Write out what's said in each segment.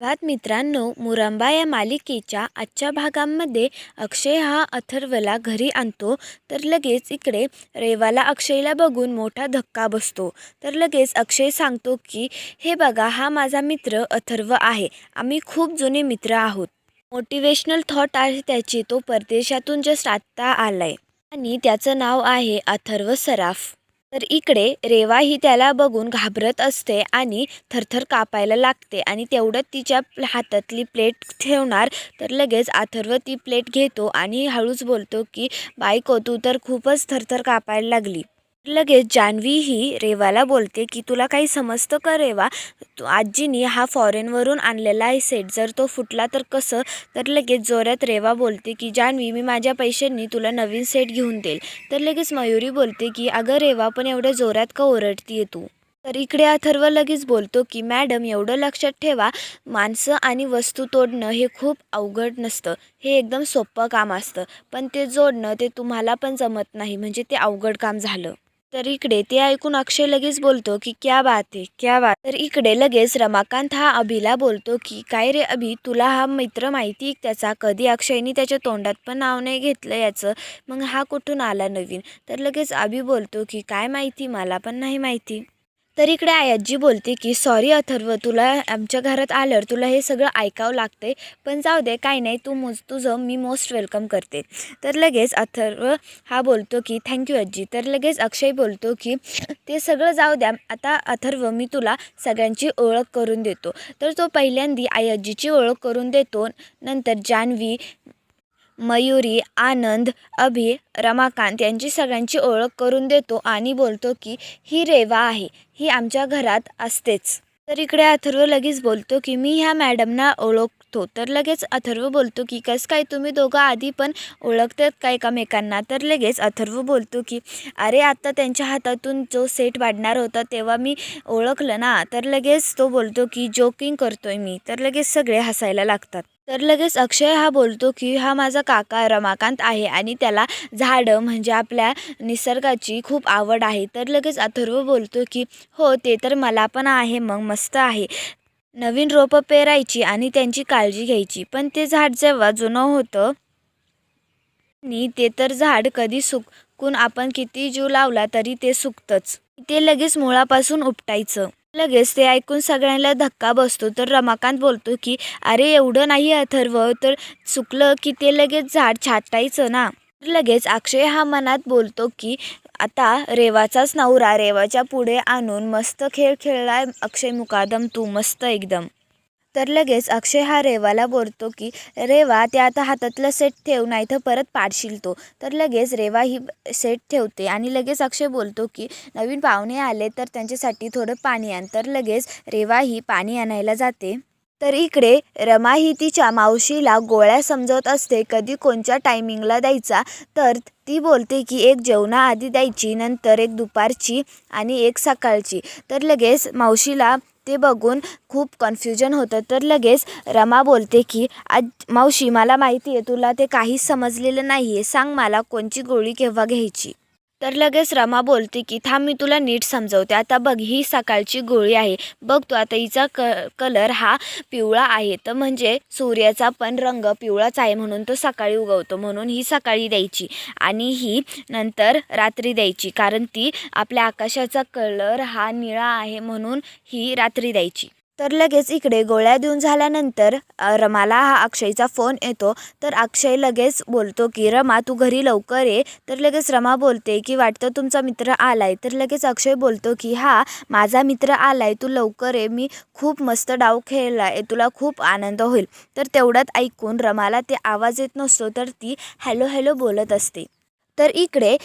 भात मित्रांनो. मुरंबा या मालिकेच्या आजच्या भागांमध्ये अक्षय हा अथर्वला घरी आणतो. तर लगेच इकडे रेवाला अक्षयला बघून मोठा धक्का बसतो. तर लगेच अक्षय सांगतो की हे बघा हा माझा मित्र अथर्व आहे. आम्ही खूप जुने मित्र आहोत. मोटिवेशनल थॉट आहे त्याची. तो परदेशातून जस्ट आत्ता आलाय. आणि त्याचं नाव आहे अथर्व सराफ. तर इकडे रेवा ही त्याला बघून घाबरत असते आणि थरथर कापायला लागते आणि तेवढंच तिच्या हातातली प्लेट ठेवणार तर लगेच अथर्व ती प्लेट घेतो आणि हळूच बोलतो की बायको तू तर खूपच थरथर कापायला लागली. लगेच जान्हवी ही रेवाला बोलते की तुला काही समजतं का रेवा? तू आजीनी हा फॉरेनवरून आणलेला आहे सेट जर तो फुटला तर कसं? तर लगेच जोरात रेवा बोलते की जान्हवी मी माझ्या पैशांनी तुला नवीन सेट घेऊन देईल. तर लगेच मयुरी बोलते की अगं रेवा पण एवढ्या जोरात का ओरडतीये तू? तर इकडे अथर्व लगेच बोलतो की मॅडम एवढं लक्षात ठेवा. माणसं आणि वस्तू तोडणं हे खूप अवघड नसतं. हे एकदम सोपं काम असतं. पण ते जोडणं ते तुम्हाला पण जमत नाही. म्हणजे ते अवघड काम झालं. तर इकडे ते ऐकून अक्षय लगेच बोलतो की क्या बात आहे क्या बात तर इकडे लगेच रमाकांत हा अभिला बोलतो की काय रे अभि तुला हा मित्र माहिती त्याचा? कधी अक्षयने त्याच्या तोंडात पण नाव नाही घेतलं याचं? मग हा कुठून आला नवीन? तर लगेच अभि बोलतो की काय माहिती मला पण नाही माहिती. तर इकडे आयाजी बोलते की सॉरी अथर्व तुला आमच्या घरात आल्यावर तुला हे सगळं ऐकावं लागते पण जाऊ दे काही नाही तू मोज तुझं मी मोस्ट वेलकम करते. तर लगेच अथर्व हा बोलतो की थँक्यू आजी. तर लगेच अक्षय बोलतो की ते सगळं जाऊ द्या आता अथर्व मी तुला सगळ्यांची ओळख करून देतो. तर तो पहिल्यांदी आई ओळख करून देतो. नंतर जान्हवी मयुरी आनंद अभि रमाकांत यांची सगळ्यांची ओळख करून देतो आणि बोलतो की ही रेवा आहे. ही आमच्या घरात असतेच. तर इकडे अथर्व लगेच बोलतो की मी ह्या मॅडमना ओळखतो. तर लगेच अथर्व बोलतो की कसं काय तुम्ही दोघं आधी पण ओळखतात का एकामेकांना? तर लगेच अथर्व बोलतो की अरे आत्ता त्यांच्या हातातून जो सेट वाढणार होता तेव्हा मी ओळखलं ना. तर लगेच तो बोलतो की जोकिंग करतोय मी. तर लगेच सगळे हसायला लागतात. तर लगेच अक्षय हा बोलतो की हा माझा काका रमाकांत आहे आणि त्याला झाडं म्हणजे आपल्या निसर्गाची खूप आवड आहे. तर लगेच अथर्व बोलतो की हो ते तर मला पण आहे मग मस्त आहे. नवीन रोपं पेरायची आणि त्यांची काळजी घ्यायची. पण ते झाड जेव्हा जुनं होतं आणि ते तर झाड कधी सुकून आपण किती जीव लावला तरी ते सुकतंच. ते लगेच मुळापासून उपटायचं. लगेच ते ऐकून सगळ्यांना धक्का बसतो. तर रमाकांत बोलतो की अरे एवढं नाही अथर्व तर चुकलं की ते लगेच झाड छाटायचं ना? लगेच अक्षय हा मनात बोलतो की आता रेवाचाच नवरा रेवाच्या पुढे आणून मस्त खेळ खेळलाय अक्षय मुकादम तू मस्त एकदम. तर लगेच अक्षय हा रेवाला बोलतो की रेवा ते आता हातातलं सेट ठेव नाही तर परत पाडशील तो. तर लगेच रेवा ही सेट ठेवते आणि लगेच अक्षय बोलतो की नवीन पाहुणे आले तर त्यांच्यासाठी थोडं पाणी आण. तर लगेच रेवा ही पाणी आणायला जाते. तर इकडे रमा ही तिच्या मावशीला गोळ्या समजवत असते कधी कोणत्या टायमिंगला द्यायचा. तर ती बोलते की एक जेवणाआधी द्यायची नंतर एक दुपारची आणि एक सकाळची. तर लगेच मावशीला ते बघून खूप कन्फ्युजन होतं. तर लगेच रमा बोलते की आज मावशी मला माहिती आहे तुला ते काहीच समजलेलं नाही आहे सांग मला कोणची गोळी केव्हा घ्यायची. तर लगेच रमा बोलते की थांब मी तुला नीट समजवते. आता बघ ही सकाळची गोळी आहे. बघ तू आता हिचा क कलर हा पिवळा आहे. तर म्हणजे सूर्याचा पण रंग पिवळाच आहे म्हणून तो सकाळी उगवतो. म्हणून ही सकाळी द्यायची आणि ही नंतर रात्री द्यायची. कारण ती आपल्या आकाशाचा कलर हा निळा आहे म्हणून ही रात्री द्यायची. तर लगेच इकडे गोळ्या देऊन झाल्यानंतर रमाला हा अक्षयचा फोन येतो. तर अक्षय लगेच बोलतो की रमा तू घरी लवकर ये. तर लगेच रमा बोलते की वाटतं तुमचा मित्र आलाय. तर लगेच अक्षय बोलतो की हा माझा मित्र आलाय तू लवकर ये. मी खूप मस्त डाव खेळला आहे तुला खूप आनंद होईल. तर तेवढ्यात ऐकून रमाला ते आवाज येत नसतो तर ती हॅलो हॅलो बोलत असते. तर इकडे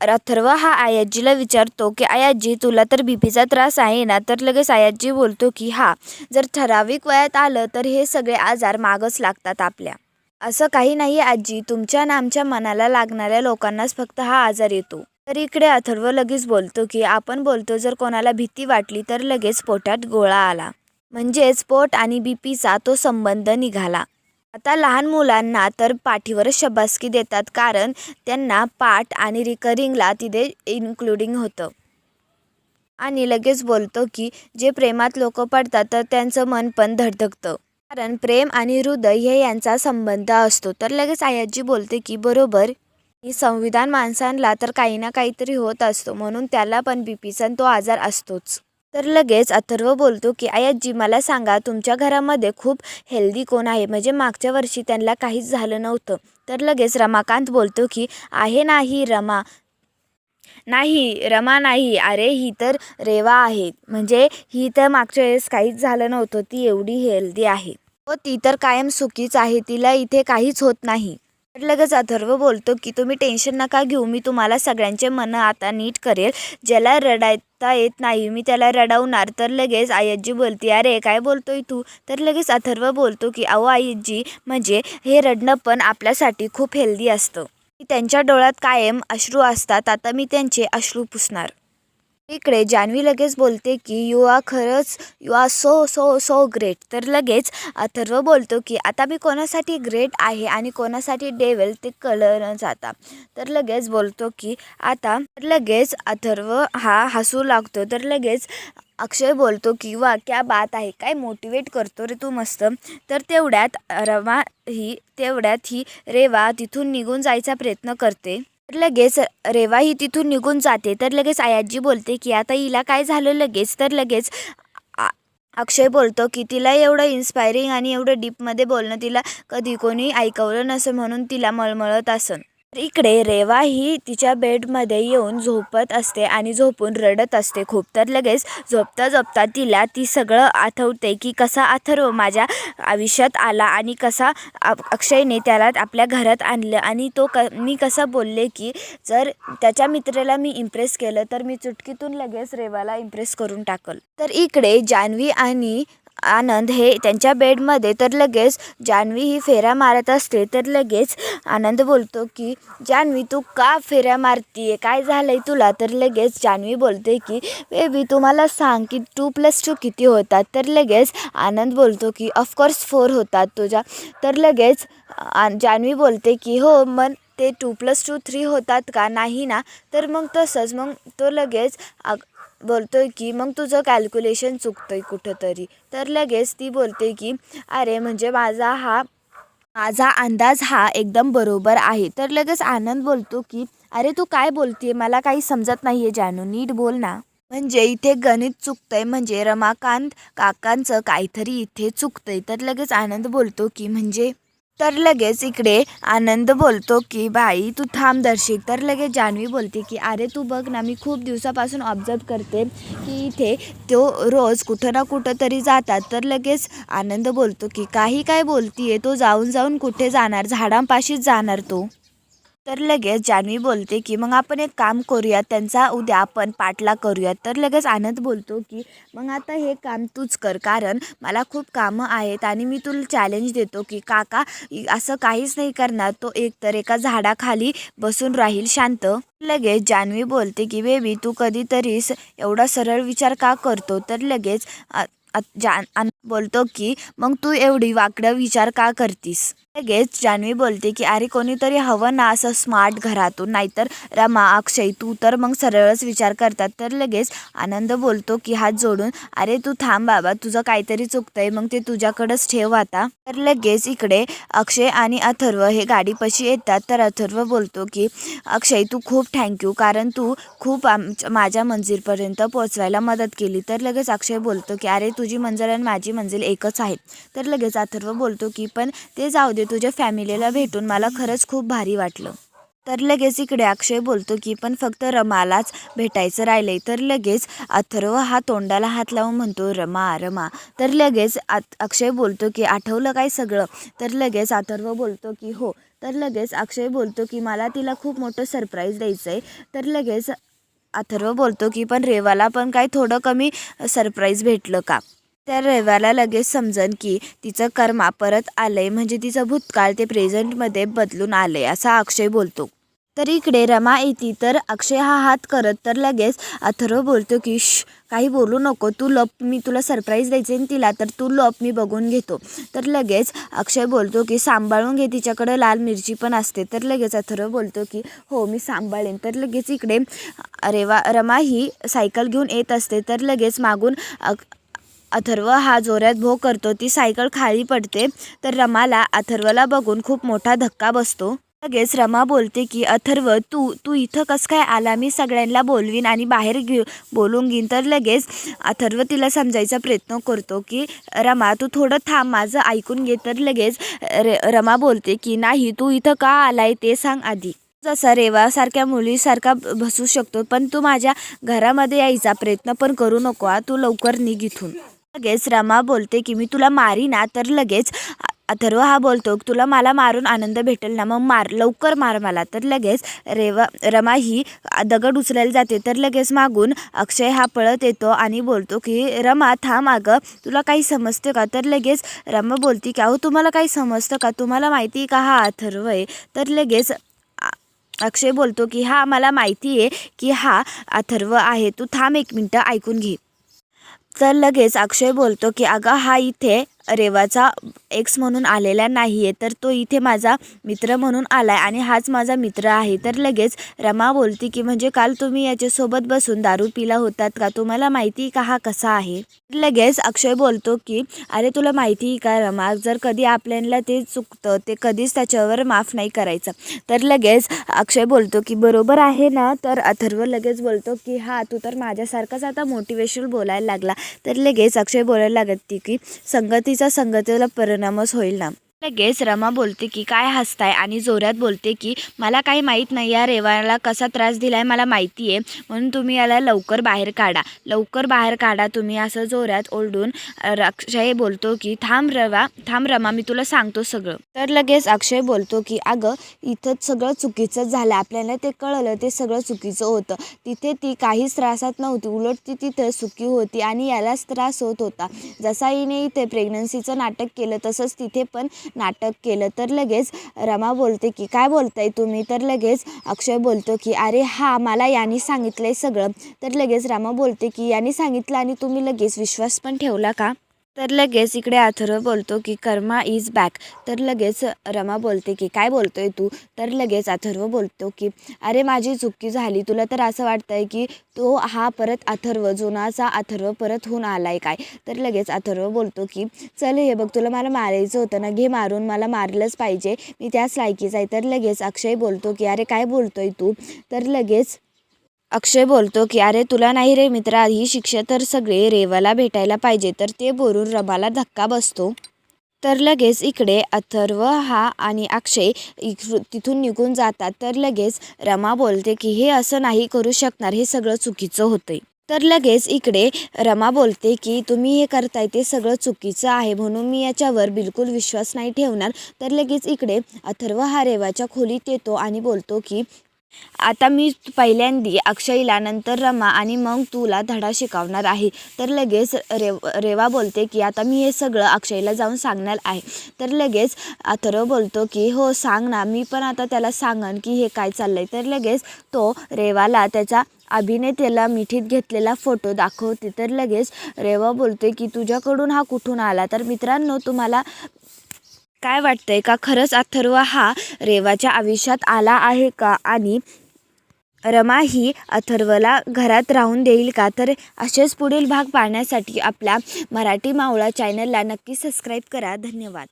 अथर्व हा आयाजीला विचारतो की आयाजी तुला तर बीपीचा त्रास आहे ना? तर लगेच आयाजी बोलतो की हा जर ठराविक वयात आलं तर हे सगळे आजार मागच लागतात आपल्या. असं काही नाही आजी तुमच्या ना आमच्या मनाला लागणाऱ्या लोकांनाच फक्त हा आजार येतो. तर इकडे अथर्व लगेच बोलतो की आपण बोलतो जर कोणाला भीती वाटली तर लगेच पोटात गोळा आला. म्हणजेच पोट आणि बीपीचा तो संबंध निघाला. आता लहान मुलांना तर पाठीवरच शबासकी देतात कारण त्यांना पाठ आणि रिकरिंगला तिथे इन्क्लुडिंग होतं. आणि लगेच बोलतो की जे प्रेमात लोक पडतात तर त्यांचं मन पण धडधकतं कारण प्रेम आणि हृदय हे यांचा संबंध असतो. तर लगेच आयाजी बोलते की बरोबर ही संविधान माणसांना तर काही ना काहीतरी होत असतो. म्हणून त्याला पण बी पीचा तो आजार असतोच. तर लगेच अथर्व बोलतो की आयाजी मला सांगा तुमच्या घरामध्ये खूप हेल्दी कोण आहे? म्हणजे मागच्या वर्षी त्यांना काहीच झालं नव्हतं. तर लगेच रमाकांत बोलतो की आहे नाही रमा. नाही रमा नाही. अरे ही तर रेवा आहे. म्हणजे ही तर मागच्या वेळेस काहीच झालं नव्हतं. ती एवढी हेल्दी आहे. व ती तर कायम सुखीच आहे. तिला इथे काहीच होत नाही. लगेच अथर्व बोलतो की तुम्ही टेन्शन नका घेऊ मी तुम्हाला सगळ्यांचे मन आता नीट करेल. ज्याला रडायता येत नाही मी त्याला रडवणार. तर लगेच आयजी बोलते अरे काय बोलतोय तू? तर लगेच अथर्व बोलतो की अहो आयजी म्हणजे हे रडणं पण आपल्यासाठी खूप हेल्दी असतं. त्यांच्या डोळ्यात कायम अश्रू असतात. आता मी त्यांचे अश्रू पुसणार. इकडे जान्हवी लगेच बोलते की यू आर खरंच you are so so so great तर लगेच अथर्व बोलतो की आता मी कोणासाठी ग्रेट आहे आणि कोणासाठी डेवेल ते कळलं जाता? तर लगेच बोलतो की आता तर लगेच अथर्व हा हसू लागतो. तर लगेच अक्षय बोलतो की वा क्या बात आहे काय मोटिवेट करतो रे तू मस्त. तर तेवढ्यात रमा ही तेवढ्यात ही रेवा तिथून निघून जायचा प्रयत्न करते. तर लगेच रेवा ही तिथून निघून जाते. तर लगेच आयाजी बोलते की आता हिला काय झालं लगेच? तर लगेच आ- अक्षय बोलतो की तिला एवढं इन्स्पायरिंग आणि एवढं डीपमध्ये बोलणं तिला कधी कोणी ऐकवलं नसेल म्हणून तिला मळमळत असन. इकडे रेवा ही तिच्या बेडमध्ये येऊन झोपत असते आणि झोपून रडत असते खूप. तर लगेच झोपता झोपता तिला ती सगळं आठवते की कसा अथर्व माझ्या आयुष्यात आला आणि कसा अक्षयने त्याला आपल्या घरात आणलं आणि तो क मी कसं बोलले की जर त्याच्या मित्राला मी इम्प्रेस केलं तर मी चुटकीतून लगेच रेवाला इम्प्रेस करून टाकल. तर इकडे जान्हवी आणि आनंद हे त्यांच्या बेडमध्ये. तर लगेच जान्हवी ही फेऱ्या मारत असते. तर लगेच आनंद बोलतो की जान्हवी तू का फेऱ्या मारतीये? काय झालंय तुला? तर लगेच जान्हवी बोलते की बेबी तुम्हाला सांग की टू प्लस टू किती होतात? तर लगेच आनंद बोलतो की ऑफकोर्स फोर होतात तुझ्या. तर लगेच आ- जान्हवी बोलते की हो मग ते टू प्लस टू थ्री होतात का? नाही ना? तर मग तसंच मग तो लगेच बोलतोय की मग तुझं कॅल्क्युलेशन चुकतं आहे कुठंतरी. तर लगेच ती बोलते की अरे म्हणजे माझा हा माझा अंदाज हा एकदम बरोबर आहे. तर लगेच आनंद बोलतो की अरे तू काय बोलते मला काही समजत नाही आहे जानू नीट बोल ना. म्हणजे इथे गणित चुकतंय म्हणजे रमाकांत काकांचं काहीतरी इथे चुकतंय. तर लगेच आनंद बोलतो की म्हणजे तर लगेच इकडे आनंद बोलतो की बाई तू थांब दर्शिक. तर लगेच जान्हवी बोलते की अरे तू बघ ना मी खूप दिवसापासून ऑब्झर्व करते की इथे तो रोज कुठं ना कुठं तरी जातात. तर लगेच आनंद बोलतो की काही काय बोलतीये तो जाऊन जाऊन कुठे जाणार? झाडांपाशीच जाणार तो. तर लगेच जान्हवी बोलते की मग आपण एक काम करूयात त्यांचा उद्या आपण पाठलाग करूयात तर लगेच आनंद बोलतो की मग आता हे काम तूच कर कारण मला खूप कामं आहेत आणि मी तुला चॅलेंज देतो की काका असं काहीच नाही करणार तो एकतर एका झाडाखाली बसून राहील शांत. लगेच जान्हवी बोलते की बेबी तू कधीतरी एवढा सरळ विचार का करतो? तर लगेच जान आन- बोलतो की मग तू एवढी वाकडं विचार का करतीस? लगेच जान्हवी बोलते की अरे कोणीतरी हवं ना असं स्मार्ट घरातून नाहीतर रमा अक्षय तू तर मग सरळच विचार करतात. तर लगेच आनंद बोलतो की हात जोडून अरे तू थांब बाबा तुझं काहीतरी चुकतंय मग ते तुझ्याकडंच ठेव आता. तर लगेच इकडे अक्षय आणि अथर्व हे गाडीपाशी येतात. तर अथर्व बोलतो की अक्षय तू खूप थँक्यू कारण तू खूप माझ्या मंजिलपर्यंत पोचवायला मदत केली. तर लगेच अक्षय बोलतो की अरे तुझी मंजिल आणि माझी मंजिल एकच आहे. तर लगेच अथर्व बोलतो की पण ते जाऊ दे म्हणजे तुझ्या फॅमिलीला भेटून मला खरंच खूप भारी वाटलं. तर लगेच इकडे अक्षय बोलतो की पण फक्त रमालाच भेटायचं राहिलंय. तर लगेच अथर्व हा तोंडाला हात लावून म्हणतो रमा रमा. तर लगेच आत- अक्षय बोलतो की आठवलं काय सगळं? तर लगेच अथर्व बोलतो की हो. तर लगेच अक्षय बोलतो की मला तिला खूप मोठं सरप्राईज द्यायचं आहे तर लगेच अथर्व बोलतो की पण रेवाला पण काय थोडं कमी सरप्राईज भेटलं का? त्या रविवारला लगेच समजन की तिचं कर्मा परत आलंय म्हणजे तिचं भूतकाळ ते प्रेझेंटमध्ये बदलून आलंय असा अक्षय बोलतो. तर इकडे रमा येते तर अक्षय हा हात करत तर लगेच अथर्व बोलतो की श काही बोलू नको तू लप मी तुला सरप्राईज द्यायचे तिला तर तू लप मी बघून घेतो. तर लगेच अक्षय बोलतो की सांभाळून घे तिच्याकडे लाल मिरची पण असते. तर लगेच अथर्व बोलतो की हो मी सांभाळेन. तर लगेच इकडे रेवा रमा ही सायकल घेऊन येत असते. तर लगेच मागून अथर्व हा जोऱ्यात भोग करतो ती सायकल खाली पडते तर रमाला अथर्वला बघून खूप मोठा धक्का बसतो. लगेच रमा बोलते की अथर्व तू तू इथं कसं काय आला? मी सगळ्यांना बोलवीन आणि बाहेर घे बोलून घेईन. तर लगेच अथर्व तिला समजायचा प्रयत्न करतो की रमा तू थोडं थांब माझं ऐकून घे. तर लगेच रे रमा बोलते की नाही तू इथं का आलाय ते सांग आधी. जसा रेवासारख्या मुलीसारखा बसू शकतो पण तू माझ्या घरामध्ये यायचा प्रयत्न पण करू नको तू लवकर निघ इथून. लगेच रमा बोलते की मी तुला मारी ना तर लगेच अथर्व हा बोलतो तुला मला मारून आनंद भेटेल ना मग मार लवकर मार मला. तर लगेच रेवा रमा ही दगड उचलायला जाते तर लगेच मागून अक्षय हा पळत येतो आणि बोलतो की रमा थांब अगं तुला काही समजते का? तर लगेच रमा बोलते की अहो तुम्हाला काही समजतं का? तुम्हाला माहिती आहे का हा अथर्व आहे? तर लगेच अक्षय बोलतो की हा मला माहिती आहे की हा अथर्व आहे तू थांब एक मिनटं ऐकून घे. तर लगेच अक्षय बोलतो की अगं हा इथे रेवाचा एक्स म्हणून आलेला नाही आहे तर तो इथे माझा मित्र म्हणून आला आहे आणि हाच माझा मित्र आहे. तर लगेच रमा बोलते की म्हणजे काल तुम्ही याच्यासोबत बसून दारू पिला होतात का? तुम्हाला माहिती का हा कसा आहे? लगेच अक्षय बोलतो की अरे तुला माहिती आहे का रमा जर कधी आपल्याला ते चुकतं ते कधीच त्याच्यावर माफ नाही करायचं. तर लगेच अक्षय बोलतो की बरोबर आहे ना? तर अथर्व लगेच बोलतो की हा तू तर माझ्यासारखाच आता मोटिवेशनल बोलायला लागला. तर लगेच अक्षय बोलायला लागते की संगती संगतीचा संगतीला परिणामच होईल ना? लगेच रमा बोलते की काय हसताय? आणि जोरात बोलते की मला काही माहीत नाही या रेवाला कसा त्रास दिलाय मला माहिती आहे म्हणून तुम्ही याला लवकर बाहेर काढा. लवकर बाहेर काढा तुम्ही असं जोरात ओरडून अक्षय बोलतो की थांब रवा थांब रमा मी तुला सांगतो सगळं. तर लगेच अक्षय बोलतो की अगं इथं सगळं चुकीचं झालं. आपल्याला ते कळलं ते सगळं चुकीचं होतं. तिथे ती काहीच त्रासात नव्हती. उलट ती तिथं सुखी होती आणि यालाच त्रास होत होता. जसा हिने इथे प्रेग्नन्सीचं नाटक केलं तसंच तिथे पण नाटक केलं तर लगेच रमा बोलते की काय बोलताय तुम्ही? तर लगेच अक्षय बोलतो की अरे हा मला यांनी आहे सगळं. तर लगेच रमा बोलते की यांनी सांगितलं आणि तुम्ही लगेच विश्वास पण ठेवला का? तर लगेच इकडे अथर्व बोलतो की कर्मा इज बॅक तर लगेच रमा बोलते की काय बोलतोय तू? तर लगेच अथर्व बोलतो की अरे माझी चुकी झाली. तुला तर असं वाटतंय की तो हा परत अथर्व जुनाचा अथर्व परत होऊन आलाय काय? तर लगेच अथर्व बोलतो की चल हे बघ तुला मला मारायचं होतं ना. घे मारून. मला मारलंच पाहिजे. मी त्याच लायकीच आहे. तर लगेच अक्षय बोलतो की अरे काय बोलतोय तू? तर लगेच अक्षय बोलतो की अरे तुला नाही रे मित्रा ही शिक्षा तर सगळे रेवाला भेटायला पाहिजे तर ते बोलून रमाला धक्का बसतो. तर लगेच इकडे अथर्व हा आणि अक्षय इक- तिथून निघून जातात. तर लगेच रमा बोलते की हे असं नाही करू शकणार हे सगळं चुकीचं होतंय. तर लगेच इकडे रमा बोलते की तुम्ही हे करताय ते सगळं चुकीचं आहे म्हणून मी याच्यावर बिलकुल विश्वास नाही ठेवणार. तर लगेच इकडे अथर्व हा रेवाच्या खोलीत येतो आणि बोलतो की आता मी पहिल्यांदी अक्षयला नंतर रमा आणि मग तुला धडा शिकवणार आहे. तर लगेच रेव रेवा बोलते की आता मी हे सगळं अक्षयला जाऊन सांगणार आहे. तर लगेच अथर्व बोलतो की हो सांग ना मी पण आता त्याला सांगन की हे काय चाललं आहे तर लगेच तो रेवाला त्याचा अभिनेत्याला मिठीत घेतलेला फोटो दाखवते. तर लगेच रेवा बोलते की तुझ्याकडून हा कुठून आला? तर मित्रांनो तुम्हाला काय वाटतंय का? खरंच अथर्व हा रेवाच्या आयुष्यात आला आहे का? आणि रमा ही अथर्वला घरात राहून देईल का? तर असेच पुढील भाग पाहण्यासाठी आपल्या मराठी मावळा चॅनलला नक्की सबस्क्राईब करा. धन्यवाद.